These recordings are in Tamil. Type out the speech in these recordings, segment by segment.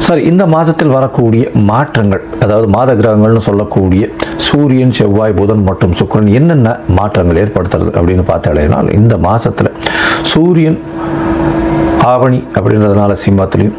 சரி இந்த மாதத்தில் வரக்கூடிய மாற்றங்கள் அதாவது மாத கிரகங்கள்னு சொல்லக்கூடிய சூரியன் செவ்வாய் புதன் மற்றும் சுக்கிரன் என்னென்ன மாற்றங்கள் ஏற்படுத்துறது அப்படின்னு பார்த்தாலேனால் இந்த மாதத்தில் சூரியன் ஆவணி அப்படின்றதுனால சிம்மத்திலையும்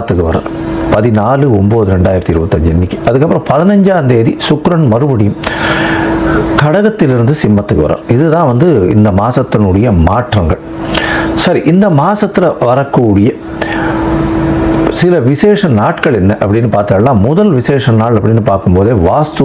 துலாத்துக்கு வர்றார் பதினாலு ஒம்பது ரெண்டாயிரத்தி இருபத்தஞ்சு அன்னைக்கு. அதுக்கப்புறம் பதினஞ்சாம் தேதி சுக்கிரன் மறுபடியும் கடகத்திலிருந்து சிம்மத்துக்கு வரார் இதுதான் வந்து இந்த மாதத்தினுடைய மாற்றங்கள். சரி இந்த மாதத்தில் வரக்கூடிய சில விசேஷ நாட்கள் என்ன அப்படின்னு பார்த்தோம்னா முதல் விசேஷ நாள் அப்படின்னு பார்க்கும்போதே வாஸ்து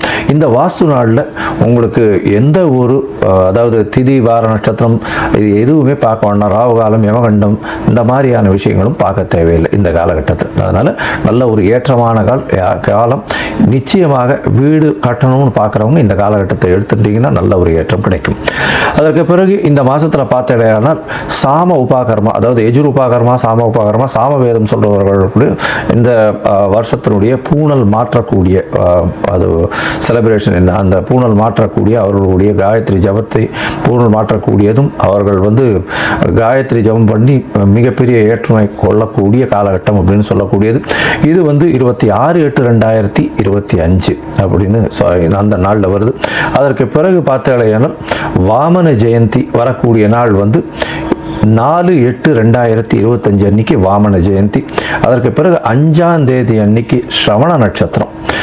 இந்த வாஸ்து நாளில் உங்களுக்கு எந்த ஒரு அதாவது திதி வார நட்சத்திரம் இது எதுவுமே பார்க்க வேண்டாம். ராகுகாலம் யமகண்டம் இந்த மாதிரியான விஷயங்களும் பார்க்க தேவையில்லை இந்த காலகட்டத்தில். அதனால் நல்ல ஒரு ஏற்றமான கால் யா- காலம். நிச்சயமாக வீடு கட்டணும்னு பார்க்குறவங்க இந்த காலகட்டத்தை எடுத்துட்டிங்கன்னா நல்ல ஒரு ஏற்றம் கிடைக்கும். அதற்கு பிறகு இந்த மாதத்தில் பார்த்தடையானால் சாம உபாகர்மா அதாவது எஜுர் உபாகர்மா சாம உபாகர்மா சாம வேதம் சொல்கிறவர்களுக்கு இந்த வருஷத்தினுடைய பூணல் மாற்றக்கூடிய அது செலிப்ரேஷன் என்ன அந்த பூணல் மாற்றக்கூடிய அவர்களுடைய காயத்ரி ஜபத்தை பூணல் மாற்றக்கூடியதும் அவர்கள் வந்து காயத்ரி ஜபம் பண்ணி மிகப்பெரிய ஏற்றுமை கொள்ளக்கூடிய காலகட்டம் அப்படின்னு சொல்லக்கூடியது. இது வந்து இருபத்தி ஆறு எட்டு ரெண்டாயிரத்தி இருபத்தி அஞ்சு அப்படின்னு சொ- அந்த நாளில் வருது. அதற்கு பிறகு பார்த்தாலும் வாமன ஜெயந்தி வரக்கூடிய நாள் வந்து நாலு எட்டு ரெண்டாயிரத்தி இருபத்தஞ்சு அன்னைக்கு வாமன ஜெயந்தி. அதற்கு பிறகு அஞ்சாம் தேதி அன்னைக்கு ஸ்ரவண நட்சத்திரம்.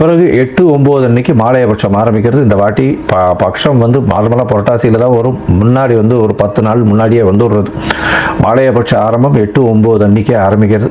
பிறகு எட்டு ஒம்பது அன்னைக்கு மாலையபட்சம் ஆரம்பிக்கிறது. இந்த வாட்டி ப பட்சம் வந்து நார்மலாக புரட்டாசியில் தான் வரும். முன்னாடி வந்து ஒரு பத்து நாள் முன்னாடியே வந்துடுறது. மாலையபட்ச ஆரம்பம் எட்டு ஒம்பது அன்னைக்கே ஆரம்பிக்கிறது.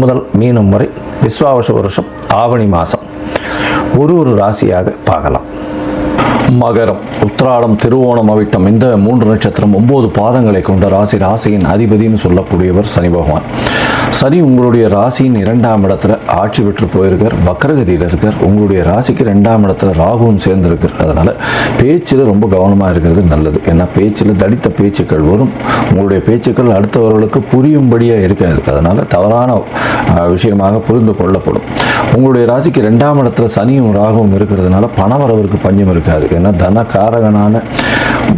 முதல் மீனம் வரை விஸ்வாவச வருஷம் ஆவணி மாதம் ஒரு ஒரு ராசியாக பார்க்கலாம். மகரம் உத்திராடம் திருவோணம் அவிட்டம் இந்த மூன்று நட்சத்திரம் ஒன்பது பாதங்களை கொண்ட ராசி ராசியின் அதிபதினு சொல்லக்கூடியவர் சனி பகவான். சனி உங்களுடைய ராசியின் இரண்டாம் இடத்துல ஆட்சி பெற்று போயிருக்கார் வக்கரகதியில் இருக்கார். உங்களுடைய ராசிக்கு ரெண்டாம் இடத்துல ராகுவும் சேர்ந்திருக்கார். அதனால் பேச்சில் ரொம்ப கவனமாக இருக்கிறது நல்லது. ஏன்னா பேச்சில் தடித்த பேச்சுக்கள் வரும். உங்களுடைய பேச்சுக்கள் அடுத்தவர்களுக்கு புரியும்படியாக இருக்காது. அதனால் தவறான விஷயமாக புரிந்து கொள்ளப்படும். உங்களுடைய ராசிக்கு ரெண்டாம் இடத்துல சனியும் ராகுவும் இருக்கிறதுனால பணவரவிற்கு பஞ்சம் இருக்காது. ஏன்னா தனகாரகனான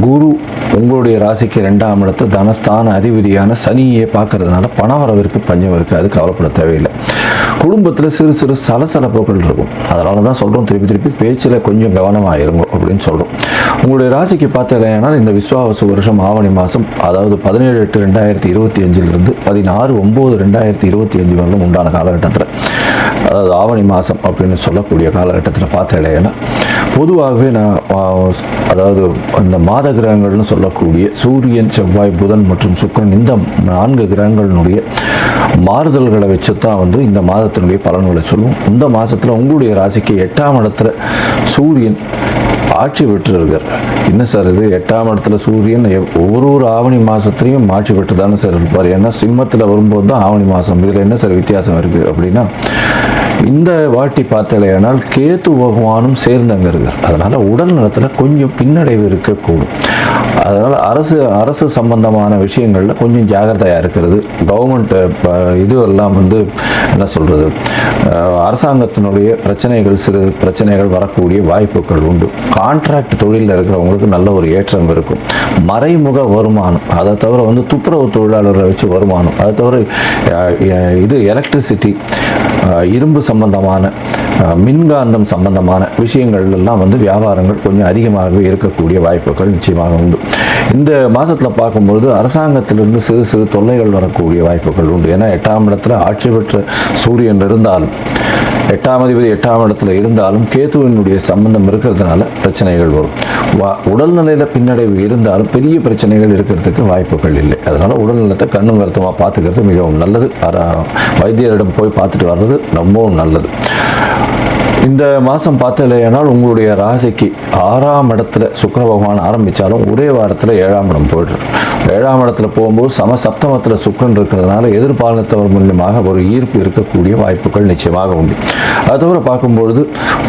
குரு உங்களுடைய ராசிக்கு ரெண்டாம் இடத்து தனஸ்தான அதிபதியான சனியை பார்க்கறதுனால பணவரவிற்கு பஞ்சம் இருக்காது கவலைப்பட தேவையில்லை. குடும்பத்தில் சிறு சிறு சலசலப்புகள் இருக்கும். அதனால தான் சொல்கிறோம் திருப்பி திருப்பி பேச்சில் கொஞ்சம் கவனமாக இருங்க அப்படின்னு சொல்கிறோம் உங்களுடைய ராசிக்கு பார்த்தீங்கன்னா இந்த விஸ்வாவசு வருஷம் ஆவணி மாதம் அதாவது பதினேழு எட்டு ரெண்டாயிரத்தி இருபத்தி அஞ்சிலிருந்து பதினாறு ஒம்பது ரெண்டாயிரத்தி இருபத்தி அஞ்சு வரலும் உண்டான காலகட்டத்தில். அதாவது ஆவணி மாதம் அப்படின்னு சொல்லக்கூடிய காலகட்டத்தில் பார்த்தீங்கன்னா பொதுவாகவே நான் அதாவது இந்த மாத கிரகங்கள்னு சொல்லக்கூடிய சூரியன் செவ்வாய் புதன் மற்றும் சுக்கரன் இந்த நான்கு கிரகங்களினுடைய மாறுதல்களை வச்சு தான் வந்து இந்த மாதத்தினுடைய பலன்களை சொல்லுவோம். இந்த மாதத்தில் உங்களுடைய ராசிக்கு எட்டாம் இடத்துல சூரியன் ஆட்சி பெற்றிருக்கார் என்ன சார் இது? எட்டாம் இடத்துல சூரியன் ஒவ்வொரு ஒரு ஆவணி மாதத்துலையும் ஆட்சி பெற்று தானே சார் இருப்பார். ஏன்னா சிம்மத்தில் வரும்போது தான் ஆவணி மாதம் இதில் என்ன சார் வித்தியாசம் இருக்குது அப்படின்னா இந்த வாட்டி பார்த்தலையானால் கேத்து பகவானும் சேர்ந்து அங்கே இருக்கார் அதனால் உடல் நலத்தில் கொஞ்சம் பின்னடைவு இருக்கக்கூடும். அதனால் அரசு அரசு சம்பந்தமான விஷயங்களில் கொஞ்சம் ஜாகிரதையாக இருக்கிறது. கவர்மெண்ட் இது எல்லாம் வந்து என்ன சொல்கிறது அரசாங்கத்தினுடைய பிரச்சனைகள் சிறு பிரச்சனைகள் வரக்கூடிய வாய்ப்புகள் உண்டு. கான்ட்ராக்ட் தொழிலில் இருக்கிறவங்களுக்கு நல்ல ஒரு ஏற்றம் இருக்கும். மறைமுக வருமானம். அதை தவிர வந்து துப்புரவு தொழிலாளர்களை வச்சு வருமானம். அதை தவிர இது எலக்ட்ரிசிட்டி இரும்பு சம்பந்தமான மின்காந்தம் சம்பந்தமான விஷயங்கள்லாம் வந்து வியாபாரங்கள் கொஞ்சம் அதிகமாகவே இருக்கக்கூடிய வாய்ப்புகள் நிச்சயமாக உண்டு. இந்த மாதத்தில் பார்க்கும்போது அரசாங்கத்திலிருந்து சிறு சிறு தொல்லைகள் வரக்கூடிய வாய்ப்புகள் உண்டு. ஏன்னா எட்டாம் இடத்துல ஆட்சி பெற்ற சூரியன் இருந்தாலும் எட்டாம் அதிபதி எட்டாம் இடத்துல இருந்தாலும் கேதுவினுடைய சம்பந்தம் இருக்கிறதுனால பிரச்சனைகள் வரும். வா- உடல்நிலையில் பின்னடைவு இருந்தாலும் பெரிய பிரச்சனைகள் இருக்கிறதுக்கு வாய்ப்புகள் இல்லை. அதனால் உடல்நலத்தை கண்ணும் கருத்துமாக பார்த்துக்கிறது மிகவும் நல்லது. அர- வைத்தியரிடம் போய் பார்த்துட்டு வர்றது ரொம்பவும் நல்லது. இந்த மாதம் பார்த்தலையானால் உங்களுடைய ராசிக்கு ஆறாம் இடத்துல சுக்கர பகவான் ஆரம்பித்தாலும் ஒரே வாரத்தில் ஏழாம் இடம் போயிடுறார் ஏழாம் இடத்துல போகும்போது சம சப்தமத்தில் சுக்கரன் இருக்கிறதுனால எதிர்பாலனத்தவர் மூலியமாக ஒரு ஈர்ப்பு இருக்கக்கூடிய வாய்ப்புகள் நிச்சயமாக உண்டு. அது தவிர பார்க்கும்பொழுது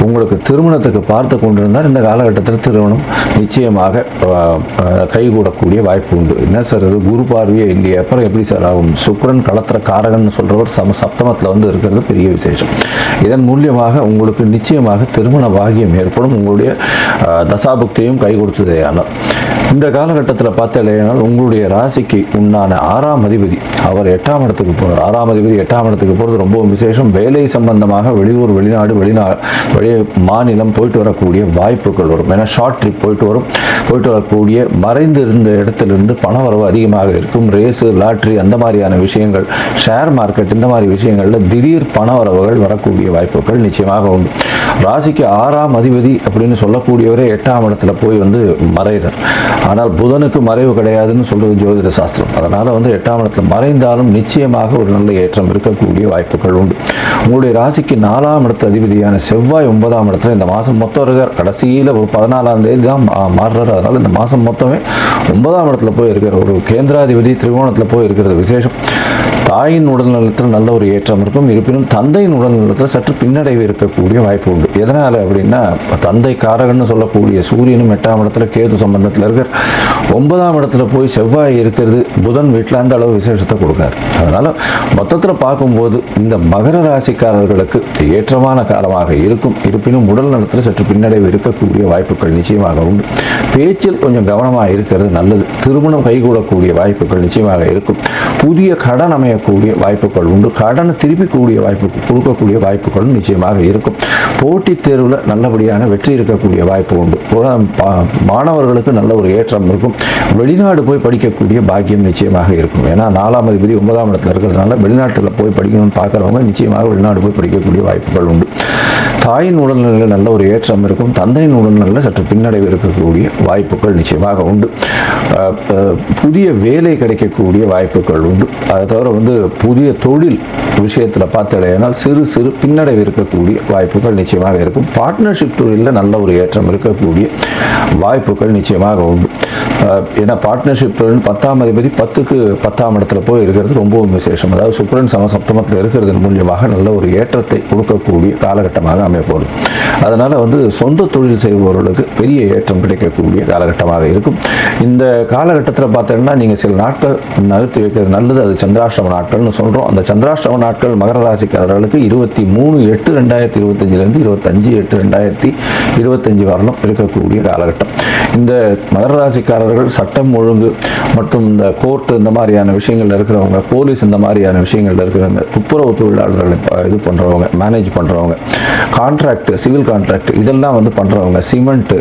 உங்களுக்கு திருமணத்துக்கு பார்த்து கொண்டிருந்தால் இந்த காலகட்டத்தில் திருமணம் நிச்சயமாக கைகூடக்கூடிய வாய்ப்பு உண்டு. என்ன சார் இது? குரு பார்வையே இல்லையே. அப்புறம் எப்படி சார் ஆகும்? சுக்கரன் களத்திர காரகன் சொல்கிறவர் சம சப்தமத்தில் வந்து இருக்கிறது பெரிய விசேஷம். இதன் மூலியமாக உங்களுக்கு நிச்சயமாக திருமண பாகியம் ஏற்படும். உங்களுடைய தசாபுக்தியும் கை கொடுத்ததேயானால் இந்த காலகட்டத்தில் பார்த்தலையானால் உங்களுடைய ராசிக்கு உண்டான ஆறாம் அதிபதி அவர் எட்டாம் இடத்துக்கு போகிறார் ஆறாம் அதிபதி எட்டாம் இடத்துக்கு போகிறது ரொம்பவும் விசேஷம். வேலை சம்பந்தமாக வெளியூர் வெளிநாடு வெளிநா வெளி மாநிலம் போயிட்டு வரக்கூடிய வாய்ப்புகள் வரும். ஏன்னா ஷார்ட் ட்ரிப் போயிட்டு வரும். போயிட்டு வரக்கூடிய மறைந்து இருந்த இடத்திலிருந்து பண வரவு அதிகமாக இருக்கும். ரேஸு லாட்ரி அந்த மாதிரியான விஷயங்கள் ஷேர் மார்க்கெட் இந்த மாதிரி விஷயங்களில் திடீர் பண வரவுகள் வரக்கூடிய வாய்ப்புகள் நிச்சயமாக உண்டு. ராசிக்கு ஆறாம் அதிபதி அப்படின்னு சொல்லக்கூடியவரே எட்டாம் இடத்துல போய் வந்து மறைகிறார். ஆனால் புதனுக்கு மறைவு கிடையாதுன்னு சொல்றது ஜோதிட சாஸ்திரம். அதனால் வந்து எட்டாம் இடத்துல மறைந்தாலும் நிச்சயமாக ஒரு நல்ல ஏற்றம் இருக்கக்கூடிய வாய்ப்புகள் உண்டு. உங்களுடைய ராசிக்கு நாலாம் இடத்து அதிபதியான செவ்வாய் ஒன்பதாம் இடத்துல இந்த மாதம் மொத்தம் இருக்கார். கடைசியில் ஒரு பதினாலாம் தேதி தான் மாறுறாரு. அதனால் இந்த மாதம் மொத்தமே ஒன்பதாம் இடத்துல போய் இருக்கிற ஒரு கேந்திராதிபதி திரிகோணத்தில் போய் இருக்கிறது விசேஷம். தாயின் உடல்நலத்தில் நல்ல ஒரு ஏற்றம் இருக்கும். இருப்பினும் தந்தையின் உடல்நலத்தில் சற்று பின்னடைவு இருக்கக்கூடிய வாய்ப்பு உண்டு. எதனால் அப்படின்னா தந்தை காரகன்னு சொல்லக்கூடிய சூரியனும் எட்டாம் இடத்துல கேது சம்பந்தத்தில் இருக்கிற ஒன்பதாம் இடத்துல போய் செவ்வாய் இருக்கிறது புதன் வீட்டில் அந்த அளவு விசேஷத்தை கொடுக்காரு. அதனால் மொத்தத்தில் பார்க்கும்போது இந்த மகர ராசிக்காரர்களுக்கு ஏற்றமான காலமாக இருக்கும். இருப்பினும் உடல் நலத்தில் சற்று பின்னடைவு இருக்கக்கூடிய வாய்ப்புகள் நிச்சயமாக உண்டு. பேச்சில் கொஞ்சம் கவனமாக இருக்கிறது நல்லது. திருமணம் கைகூடக்கூடிய வாய்ப்புகள் நிச்சயமாக இருக்கும். புதிய கடன் அமையக்கூடிய வாய்ப்புகள் உண்டு. கடனை திருப்பிக்கூடிய வாய்ப்பு கொடுக்கக்கூடிய வாய்ப்புகளும் நிச்சயமாக இருக்கும். போட்டித் தேர்வில் நல்லபடியான வெற்றி இருக்கக்கூடிய வாய்ப்பு உண்டு. மாணவர்களுக்கு நல்ல ஒரு ஏற்றம் இருக்கும். வெளிநாடு போய் படிக்கக்கூடிய பாக்கியம் நிச்சயமாக இருக்கும். ஏன்னா நாலாம் அதிபதி ஒன்பதாம் இடத்துல இருக்கிறதுனால வெளிநாட்டில் போய் படிக்கணும்னு பார்க்குறவங்க நிச்சயமாக வெளிநாடு போய் படிக்கக்கூடிய வாய்ப்புகள் உண்டு. தாயின் உடல்நிலையில் நல்ல ஒரு ஏற்றம் இருக்கும் தந்தையின் உடல்நிலையில் சற்று பின்னடைவு இருக்கக்கூடிய வாய்ப்புகள் நிச்சயமாக உண்டு. புதிய வேலை கிடைக்கக்கூடிய வாய்ப்புகள் உண்டு. அதை தவிர வந்து புதிய தொழில் விஷயத்தில் பார்த்தடையினால் சிறு சிறு பின்னடைவு இருக்கக்கூடிய வாய்ப்புகள் நிச்சயமாக இருக்கும். பார்ட்னர்ஷிப் தொழிலில் நல்ல ஒரு ஏற்றம் இருக்கக்கூடிய வாய்ப்புகள் நிச்சயமாக உண்டு. ஏன்னா பார்ட்னர்ஷிப் தொழில் பத்தாம் அதிபதி பத்துக்கு பத்தாம் இடத்துல போய் இருக்கிறது ரொம்பவும் விசேஷம். அதாவது சுக்கரன் சம சப்தமத்தில் மூலியமாக நல்ல ஒரு ஏற்றத்தை கொடுக்கக்கூடிய காலகட்டமாக அமையப்போகுது அதனால் வந்து சொந்த தொழில் செய்பவர்களுக்கு பெரிய ஏற்றம் கிடைக்கக்கூடிய காலகட்டமாக இருக்கும். இந்த காலகட்டத்தில் பார்த்தீங்கன்னா நீங்கள் சில நாட்கள் நகர்த்தி வைக்கிறது நல்லது. அது சந்திராஷ்டம நாட்கள்னு சொல்கிறோம் அந்த சந்திராஷ்டம நாட்கள் மகர ராசிக்காரர்களுக்கு இருபத்தி மூணு எட்டு ரெண்டாயிரத்தி இருபத்தஞ்சிலேருந்து இருபத்தஞ்சு எட்டு ரெண்டாயிரத்தி இருபத்தஞ்சு வரலும் இருக்கக்கூடிய காலகட்டம். இந்த மகர ராசிக்காரர்கள் சட்டம் ஒழுங்கு மற்றும் இந்த கோர்ட்டு இந்த மாதிரியான விஷயங்களில் இருக்கிறவங்க போலீஸ் இந்த மாதிரியான விஷயங்களில் இருக்கிறவங்க துப்புரவு தொழிலாளர்களை இது பண்ணுறவங்க மேனேஜ் பண்ணுறவங்க கான்ட்ராக்ட் சிவில் கான்ட்ராக்ட் இதெல்லாம் வந்து பண்ணுறவங்க சிமெண்ட்டு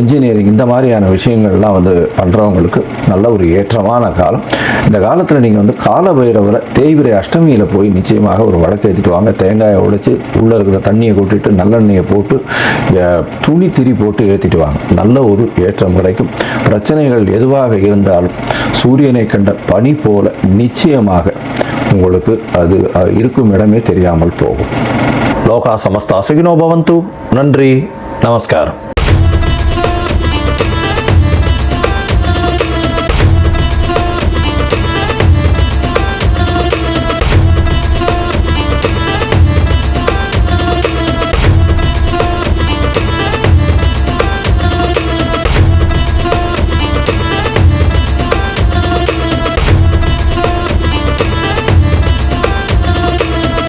இன்ஜினியரிங் இந்த மாதிரியான விஷயங்கள்லாம் வந்து பண்ணுறவங்களுக்கு நல்ல ஒரு ஏற்றமான காலம். இந்த காலத்தில் நீங்கள் வந்து கால பைரவரை தேய்பிரை அஷ்டமியில் போய் நிச்சயமாக ஒரு வடக்கு ஏற்றிட்டு வாங்க. தேங்காயை உடைச்சி உள்ளே இருக்கிற தண்ணியை கொட்டிட்டு நல்லெண்ணெயை போட்டு துணி திரி போட்டு ஏற்றிட்டு வாங்க. நல்ல ஒரு ஏற்றம் கிடைக்கும். பிரச்சனைகள் எதுவாக இருந்தாலும் சூரியனை கண்ட பனி போல நிச்சயமாக உங்களுக்கு அது இருக்கும் இடமே தெரியாமல் போகும். லோகா சமஸ்தா சுகினோ பவந்து நன்றி நமஸ்காரம்